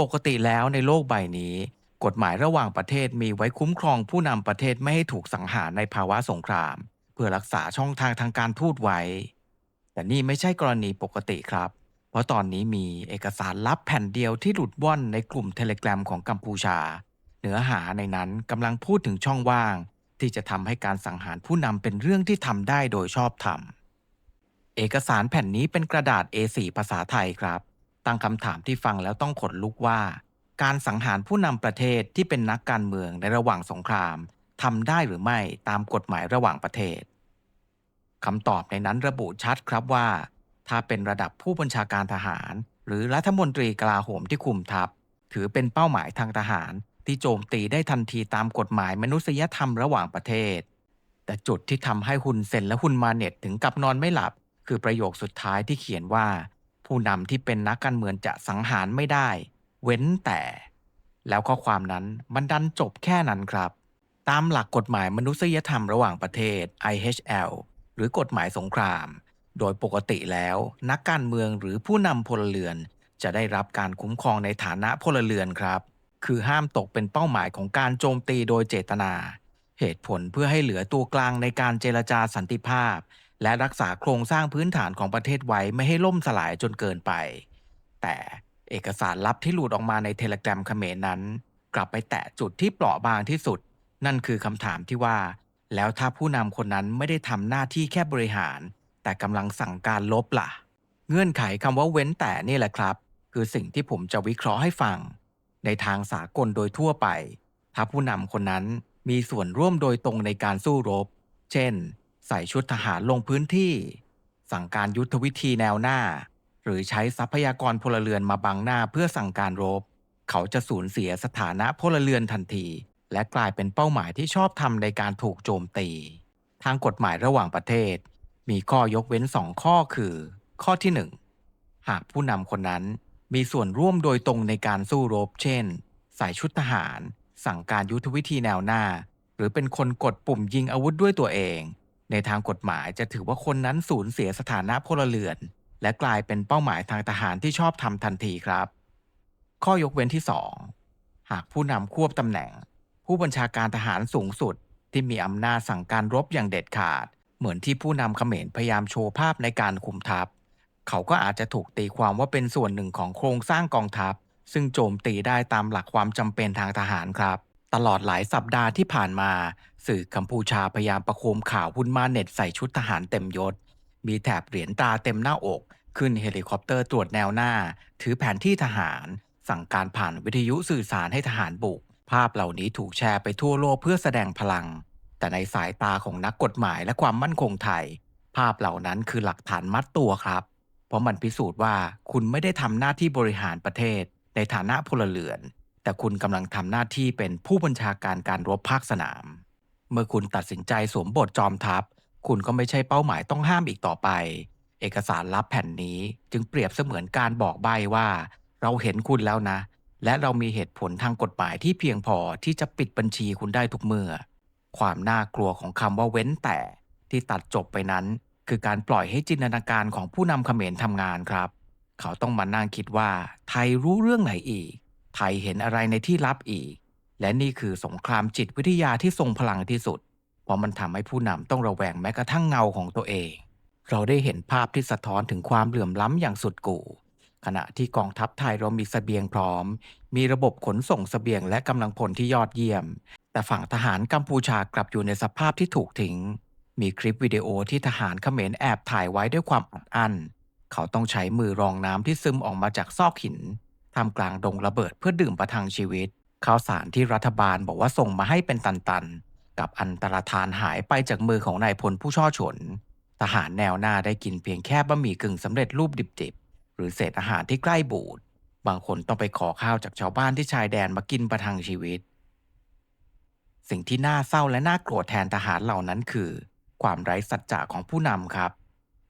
ปกติแล้วในโลกใบนี้ กฎหมายระหว่างประเทศมีไว้คุ้มครองผู้นำประเทศไม่ให้ถูกสังหารในภาวะสงคราม เพื่อรักษาช่องทางทางการทูตไว้ แต่นี่ไม่ใช่กรณีปกติครับ เพราะตอนนี้มีเอกสารลับแผ่นเดียวที่หลุดว่อนในกลุ่มเทเลกรามของกัมพูชา เนื้อหาในนั้นกำลังพูดถึงช่องว่าง ที่จะทำให้การสังหารผู้นำเป็นเรื่องที่ทำได้โดยชอบธรรมเอกสารแผ่นนี้เป็นกระดาษ A4 ภาษาไทยครับ ตั้งคำถามที่ฟังแล้วต้องขนลุกว่า การสังหารผู้นำประเทศที่เป็นนักการเมืองในระหว่างสงครามทำได้หรือไม่ตามกฎหมายระหว่างประเทศคำตอบในนั้นระบุชัดครับว่า ถ้าเป็นระดับผู้บัญชาการทหาร หรือรัฐมนตรีกลาโหมที่คุมทัพ ถือเป็นเป้าหมายทางทหารที่โจมตีได้ทันทีตามกฎหมายมนุษยธรรมระหว่างประเทศ แต่จุดที่ทำให้ฮุนเซนและฮุนมาเน็ตถึงกับนอนไม่หลับ คือประโยคสุดท้ายที่เขียนว่า ผู้นำที่เป็นนักการเมืองจะสังหารไม่ได้ เว้นแต่ แล้วข้อความนั้นมันดันจบแค่นั้นครับ ตามหลักกฎหมายมนุษยธรรมระหว่างประเทศ IHL หรือกฎหมายสงคราม โดยปกติแล้ว นักการเมืองหรือผู้นำพลเรือน จะได้รับการคุ้มครองในฐานะพลเรือนครับ คือห้ามตกเป็นเป้าหมายของการโจมตีโดยเจตนา เหตุผลเพื่อให้เหลือตัวกลางในการเจรจาสันติภาพ และรักษาโครงสร้างพื้นฐานของประเทศไว้ไม่ให้ล่มสลายจนเกินไป แต่เอกสารลับที่หลุดออกมาในเทเลกรามเขมรนั้น กลับไปแตะจุดที่เปราะบางที่สุด นั่นคือคำถามที่ว่า แล้วถ้าผู้นำคนนั้นไม่ได้ทำหน้าที่แค่บริหาร แต่กำลังสั่งการลบล่ะ เงื่อนไขคำว่าเว้นแต่นี่แหละครับ คือสิ่งที่ผมจะวิเคราะห์ให้ฟัง ในทางสากลโดยทั่วไป ถ้าผู้นำคนนั้นมีส่วนร่วมโดยตรงในการสู้รบ เช่น ใส่ชุดทหารลงพื้นที่ สั่งการยุทธวิธีแนวหน้า หรือใช้ทรัพยากรพลเรือนมาบังหน้าเพื่อสั่งการรบ เขาจะสูญเสียสถานะพลเรือนทันที และกลายเป็นเป้าหมายที่ชอบทำในการถูกโจมตี ทางกฎหมายระหว่างประเทศ มีข้อยกเว้นสองข้อคือ ข้อที่หนึ่งหากผู้นำคนนั้นมีส่วนร่วมโดยตรงในการสู้รบ เช่น ใส่ชุดทหาร สั่งการยุทธวิธีแนวหน้า หรือเป็นคนกดปุ่มยิงอาวุธด้วยตัวเอง ในทางกฎหมายจะถือว่าคนนั้นสูญเสียสถานะพลเรือน และกลายเป็นเป้าหมายทางทหารที่ชอบทำทันทีครับ ข้อยกเว้นที่ 2 หากผู้นำควบตำแหน่ง ผู้บัญชาการทหารสูงสุดที่มีอำนาจสั่งการรบอย่างเด็ดขาด เหมือนที่ผู้นำเขมรพยายามโชว์ภาพในการคุมทัพ เขาก็อาจจะถูกตีความว่าเป็นส่วนหนึ่งของโครงสร้างกองทัพ ซึ่งโจมตีได้ตามหลักความจำเป็นทางทหารครับ ตลอดหลายสัปดาห์ที่ผ่านมา สื่อกัมพูชาพยายามประโคมข่าวหุ้นมาเน็ตใส่ชุดทหารเต็มยศ มีแถบเหรียญตราเต็มหน้าอก ขึ้นเฮลิคอปเตอร์ตรวจแนวหน้า ถือแผนที่ทหาร สั่งการผ่านวิทยุสื่อสารให้ทหารบุก ภาพเหล่านี้ถูกแชร์ไปทั่วโลกเพื่อแสดงพลัง แต่ในสายตาของนักกฎหมายและความมั่นคงไทย ภาพเหล่านั้นคือหลักฐานมัดตัวครับ เพราะมันพิสูจน์ว่าคุณไม่ได้ทำหน้าที่บริหารประเทศ ในฐานะพลเรือน แต่คุณกำลังทำหน้าที่เป็นผู้บัญชาการการรบภาคสนาม เมื่อคุณตัดสินใจสวมบทจอมทัพ คุณก็ไม่ใช่เป้าหมายต้องห้ามอีกต่อไป เอกสารลับแผ่นนี้จึงเปรียบเสมือนการบอกใบว่า เราเห็นคุณแล้วนะ และเรามีเหตุผลทางกฎหมายที่เพียงพอที่จะปิดบัญชีคุณได้ทุกเมื่อ ความน่ากลัวของคำว่าเว้นแต่ที่ตัดจบไปนั้น คือการปล่อยให้จินตนาการของผู้นำเขมรทำงานครับ เขาต้องมานั่งคิดว่า ไทยรู้เรื่องไหนอีก ไทยเห็นอะไรในที่ลับอีก และนี่คือสงครามจิตวิทยาที่ทรงพลังที่สุด เพราะมันทำให้ผู้นำต้องระแวงแม้กระทั่งเงาของตัวเอง เราได้เห็นภาพที่สะท้อนถึงความเหลื่อมล้ำอย่างสุดกู่ ขณะที่กองทัพไทยเรามีสเสบียงพร้อม มีระบบขนส่งสเสบียงและกำลังพลที่ยอดเยี่ยม แต่ฝั่งทหารกัมพูชากลับอยู่ในสภาพที่ถูกทิ้ง มีคลิปวิดีโอที่ทหารเขมรแอบถ่ายไว้ด้วยความอัดอั้น เขาต้องใช้มือรองน้ำที่ซึมออกมาจากซอกหินทำกลางดงระเบิดเพื่อดื่มประทังชีวิต ข้าวสารที่รัฐบาลบอกว่าส่งมาให้เป็นตันๆ กับอันตรธานหายไปจากมือของนายพลผู้ช่อฉน ทหารแนวหน้าได้กินเพียงแค่บะหมี่กึ่งสำเร็จรูปดิบๆ หรือเศษอาหารที่ใกล้บูด บางคนต้องไปขอข้าวจากชาวบ้านที่ชายแดนมากินประทังชีวิต สิ่งที่น่าเศร้าและน่าโกรธแทนทหารเหล่านั้นคือ ความไร้สัจจะของผู้นำครับ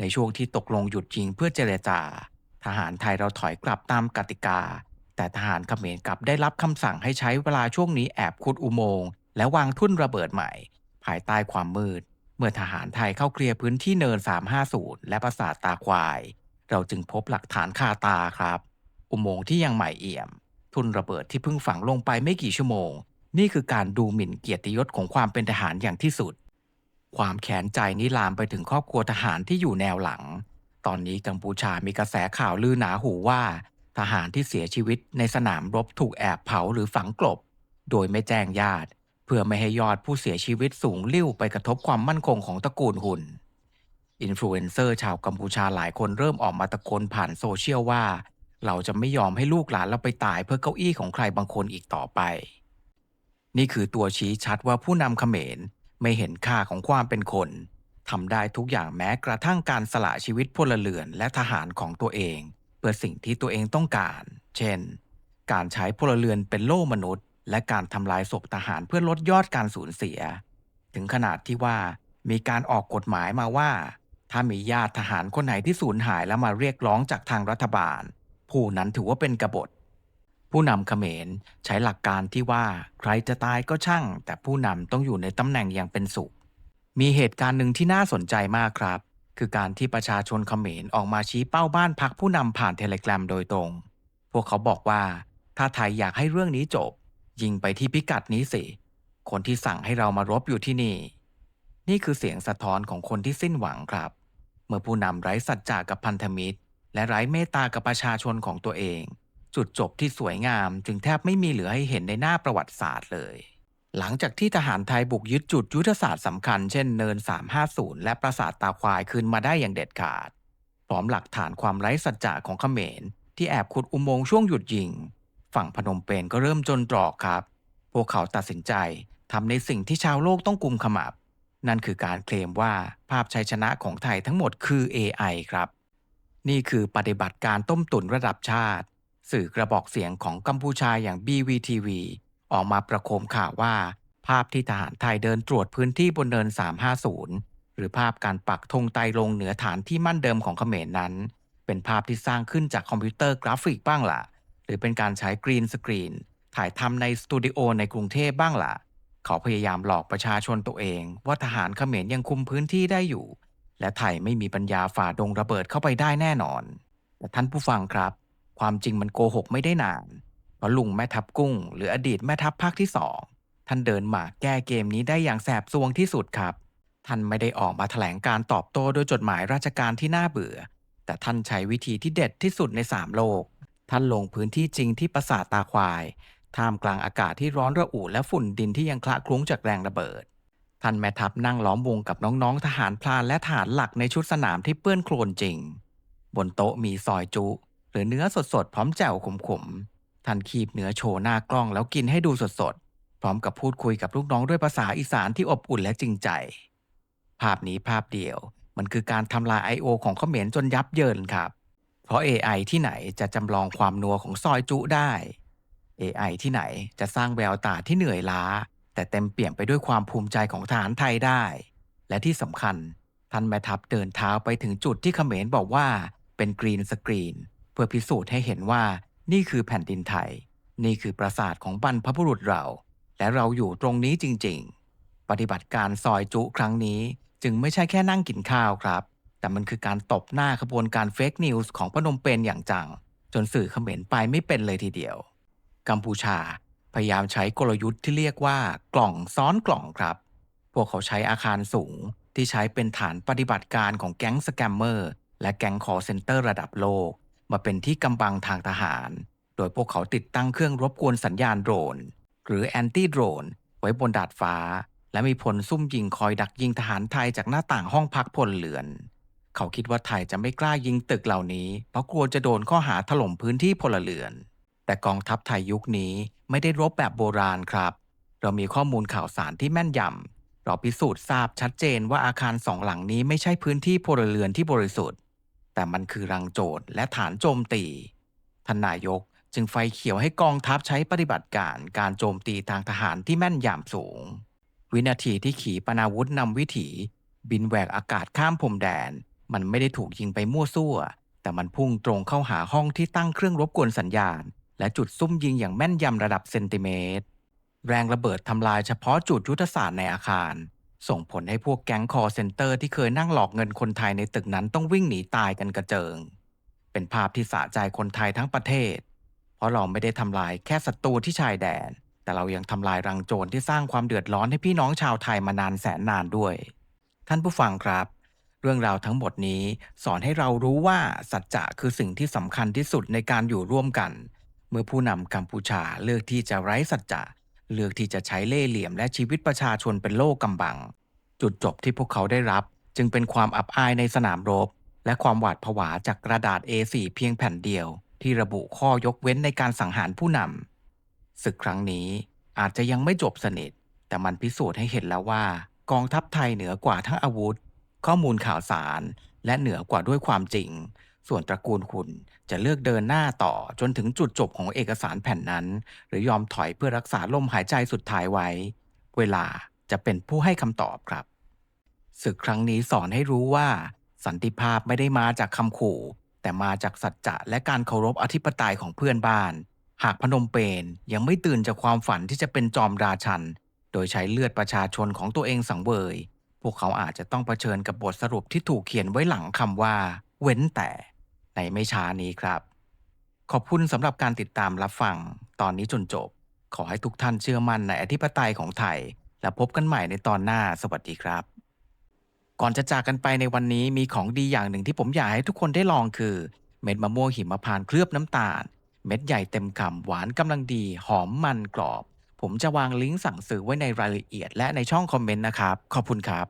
ในช่วงที่ตกลงหยุดยิงเพื่อเจรจา ทหารไทยเราถอยกลับตามกติกา แต่ทหารเขมรกลับได้รับคำสั่งให้ใช้เวลาช่วงนี้แอบขุดอุโมงค์และวางทุ่นระเบิดใหม่ ภายใต้ความมืด เมื่อทหารไทยเข้าเคลียร์พื้นที่เนิน 350 และปราสาทตาควาย เราจึงพบหลักฐานคาตาครับ อุโมงค์ที่ยังใหม่เอี่ยม ทุ่นระเบิดที่เพิ่งฝังลงไปไม่กี่ชั่วโมง นี่คือการดูหมิ่นเกียรติยศของความเป็นทหารอย่างที่สุด ความแค้นใจนี้ลามไปถึงครอบครัวทหารที่อยู่แนวหลัง ตอนนี้กัมพูชามีกระแสข่าวลือหนาหูว่า ทหารที่เสียชีวิตในสนามรบถูกแอบเผาหรือฝังกลบ โดยไม่แจ้งญาติ เพื่อไม่ให้ยอดผู้เสียชีวิตสูงลิ่วไปกระทบความมั่นคงของตระกูลหุ่นอินฟลูเอนเซอร์ชาวกัมพูชาหลายคนเริ่มออกมาตะโกนผ่านโซเชียลว่า เราจะไม่ยอมให้ลูกหลานเราไปตายเพื่อเก้าอี้ของใครบางคนอีกต่อไป นี่คือตัวชี้ชัดว่าผู้นำเขมรไม่เห็นค่าของความเป็นคนทำได้ทุกอย่างแม้กระทั่งการสละชีวิตพลเรือนและทหารของตัวเอง พื่อสิ่งที่ตัวเองต้องการ เช่น การใช้พลเรือนเป็นโล่มนุษย์ และการทำลายศพทหารเพื่อลดยอดการสูญเสีย ถึงขนาดที่ว่ามีการออกกฎหมายมาว่า ถ้ามีญาติทหารคนไหนที่สูญหายแล้วมาเรียกร้องจากทางรัฐบาล ผู้นั้นถือว่าเป็นกบฏ ผู้นำเขมรใช้หลักการที่ว่าใครจะตายก็ช่าง แต่ผู้นำต้องอยู่ในตำแหน่งอย่างเป็นสุข มีเหตุการณ์หนึ่งที่น่าสนใจมากครับ คือการที่ประชาชนเขมรออกมาชี้เป้าบ้านพักผู้นำผ่านเทเลกรามโดยตรง พวกเขาบอกว่า ถ้าไทยอยากให้เรื่องนี้จบ ยิงไปที่พิกัดนี้สิ คนที่สั่งให้เรามารบอยู่ที่นี่ นี่คือเสียงสะท้อนของคนที่สิ้นหวังครับ เมื่อผู้นำไร้สัจจะกับพันธมิตร และไร้เมตตากับประชาชนของตัวเอง จุดจบที่สวยงามจึงแทบไม่มีเหลือให้เห็นในหน้าประวัติศาสตร์เลย หลังจากที่ทหารไทยบุกยึดจุดยุทธศาสตร์สำคัญเช่นเนิน 350 และปราสาทตาควายคืนมาได้อย่างเด็ดขาด พร้อมหลักฐานความไร้สัจจะของเขมร ที่แอบขุดอุโมงค์ช่วงหยุดยิง ฝั่งพนมเปญก็เริ่มจนตรอกครับ พวกเขาตัดสินใจทำในสิ่งที่ชาวโลกต้องกุมขมับ นั่นคือการเคลมว่าภาพชัยชนะของไทยทั้งหมดคือ AI ครับ นี่คือปฏิบัติการต้มตุ๋นระดับชาติ สื่อกระบอกเสียงของกัมพูชาอย่าง BVTV ออกมาประโคมข่าวว่า ภาพที่ทหารไทยเดินตรวจพื้นที่บนเนิน 350 หรือภาพการปักธงไตลงเหนือฐานที่มั่นเดิมของเขมรนั้น เป็นภาพที่สร้างขึ้นจากคอมพิวเตอร์กราฟิกบ้างล่ะ หรือเป็นการใช้กรีนสกรีน ถ่ายทำในสตูดิโอในกรุงเทพบ้างล่ะ เขาพยายามหลอกประชาชนตัวเอง ว่าทหารเขมรยังคุมพื้นที่ได้อยู่ และไทยไม่มีปัญญาฝ่าดงระเบิดเข้าไปได้แน่นอนแต่ท่านผู้ฟังครับ ความจริงมันโกหกไม่ได้นาน ราะลุงแม่ทัพกุ้ง หรืออดีตแม่ทัพภาคที่สองท่านเดินมาแก้เกมนี้ได้อย่างแสบซวงที่สุดครับ ท่านไม่ได้ออกมาแถลงการตอบโต้ด้วยจดหมายราชการที่น่าเบื่อ แต่ท่านใช้วิธีที่เด็ดที่สุดในสามโลก ท่านลงพื้นที่จริงที่ปราสาทตาควาย ท่ามกลางอากาศที่ร้อนระอุและฝุ่นดินที่ยังคละคลุ้งจากแรงระเบิด ท่านแม่ทัพนั่งล้อมวงกับน้องๆ ทหารพลานและทหารหลักในชุดสนามที่เปื้อนโคลนจริง บนโต๊ะมีซอยจุ หรือเนื้อสดๆพร้อมแจ่วขมๆ ท่านคีบเนื้อโชว์หน้ากล้องแล้วกินให้ดูสดๆ พร้อมกับพูดคุยกับลูกน้องด้วยภาษาอีสานที่อบอุ่นและจริงใจ ภาพนี้ภาพเดียว มันคือการทำลาย I.O. ของเขมรจนยับเยินครับ เพราะ AI ที่ไหนจะจำลองความนัวของซอยจุได้ AI ที่ไหนจะสร้างแววตาที่เหนื่อยล้า แต่เต็มเปี่ยมไปด้วยความภูมิใจของทหารไทยได้ และที่สำคัญท่านแม่ทัพเดินเท้าไปถึงจุดที่เขมรบอกว่าเป็นกรีนสกรีน เพื่อพิสูจน์ให้เห็นว่า นี่คือแผ่นดินไทย นี่คือปราสาทของบรรพบุรุษเรา และเราอยู่ตรงนี้จริง ๆ ปฏิบัติการซอยจุครั้งนี้ จึงไม่ใช่แค่นั่งกินข้าวครับ แต่มันคือการตบหน้าขบวนการเฟกนิวส์ของพนมเปญอย่างจัง จนสื่อเขมรไปไม่เป็นเลยทีเดียว กัมพูชาพยายามใช้กลยุทธ์ที่เรียกว่ากล่องซ้อนกล่องครับ พวกเขาใช้อาคารสูงที่ใช้เป็นฐานปฏิบัติการของแก๊งสแกมเมอร์และแก๊งคอเซนเตอร์ระดับโลก มาเป็นที่กำบังทางทหาร โดยพวกเขาติดตั้งเครื่องรบกวนสัญญาณโดรน หรือแอนตี้โดรน ไว้บนดาดฟ้า และมีพลซุ่มยิงคอยดักยิงทหารไทยจากหน้าต่างห้องพักพลเรือน เขาคิดว่าไทยจะไม่กล้ายิงตึกเหล่านี้ เพราะกลัวจะโดนข้อหาถล่มพื้นที่พลเรือน แต่กองทัพไทยยุคนี้ไม่ได้รบแบบโบราณครับ เรามีข้อมูลข่าวสารที่แม่นยำเราพิสูจน์ทราบชัดเจนว่าอาคารสองหลังนี้ไม่ใช่พื้นที่พลเรือนที่บริสุทธิ์ แต่มันคือรังโจรและฐานโจมตีท่านนายกจึงไฟเขียวให้กองทัพใช้ปฏิบัติการการโจมตีทางทหารที่แม่นยำสูง วินาทีที่ขีปนาวุธนำวิถี บินแหวกอากาศข้ามพรมแดน มันไม่ได้ถูกยิงไปมั่วซั่ว แต่มันพุ่งตรงเข้าหาห้องที่ตั้งเครื่องรบกวนสัญญาณ และจุดซุ่มยิงอย่างแม่นยำระดับเซนติเมตร แรงระเบิดทำลายเฉพาะจุดยุทธศาสตร์ในอาคาร ส่งผลให้พวกแก๊งคอร์เซนเตอร์ที่เคยนั่งหลอกเงินคนไทยในตึกนั้นต้องวิ่งหนีตายกันกระเจิง เป็นภาพที่สะใจคนไทยทั้งประเทศ เพราะเราไม่ได้ทำลายแค่ศัตรูที่ชายแดน แต่เรายังทำลายรังโจรที่สร้างความเดือดร้อนให้พี่น้องชาวไทยมานานแสนนานด้วย ท่านผู้ฟังครับ เรื่องราวทั้งหมดนี้สอนให้เรารู้ว่าสัจจะคือสิ่งที่สำคัญที่สุดในการอยู่ร่วมกัน เมื่อผู้นำกัมพูชาเลือกที่จะไร้สัจจะ เลือกที่จะใช้เล่ห์เหลี่ยมและชีวิตประชาชนเป็นโล่กำบัง จุดจบที่พวกเขาได้รับ จึงเป็นความอับอายในสนามรบ และความหวาดผวาจากกระดาษ A4 เพียงแผ่นเดียว ที่ระบุข้อยกเว้นในการสังหารผู้นำศึกครั้งนี้อาจจะยังไม่จบสนิท แต่มันพิสูจน์ให้เห็นแล้วว่า กองทัพไทยเหนือกว่าทั้งอาวุธ ข้อมูลข่าวสาร และเหนือกว่าด้วยความจริง ส่วนตระกูลคุณจะเลือกเดินหน้าต่อจนถึงจุดจบของเอกสารแผ่นนั้น หรือยอมถอยเพื่อรักษาลมหายใจสุดท้ายไว้ เวลาจะเป็นผู้ให้คำตอบครับศึกครั้งนี้สอนให้รู้ว่า สันติภาพไม่ได้มาจากคำขู่ แต่มาจากสัจจะและการเคารพอธิปไตยของเพื่อนบ้าน หากพนมเปญยังไม่ตื่นจากความฝันที่จะเป็นจอมราชัน โดยใช้เลือดประชาชนของตัวเองสังเวย พวกเขาอาจจะต้องเผชิญกับบทสรุปที่ถูกเขียนไว้หลังคำว่า เว้นแต่ ในไม่ช้านี้ครับ ขอบคุณสำหรับการติดตามรับฟัง ตอนนี้จนจบ ขอให้ทุกท่านเชื่อมั่นในอธิปไตยของไทย และพบกันใหม่ในตอนหน้าสวัสดีครับ ก่อนจะจากกันไปในวันนี้มีของดีอย่างหนึ่งที่ผมอยากให้ทุกคนได้ลองคือ เม็ดมะม่วงหิมพานต์เคลือบน้ำตาล เม็ดใหญ่เต็มคำหวานกำลังดี หอมมันกรอบ ผมจะวางลิงก์สั่งซื้อไว้ในรายละเอียด และในช่องคอมเมนต์นะครับ ขอบคุณครับ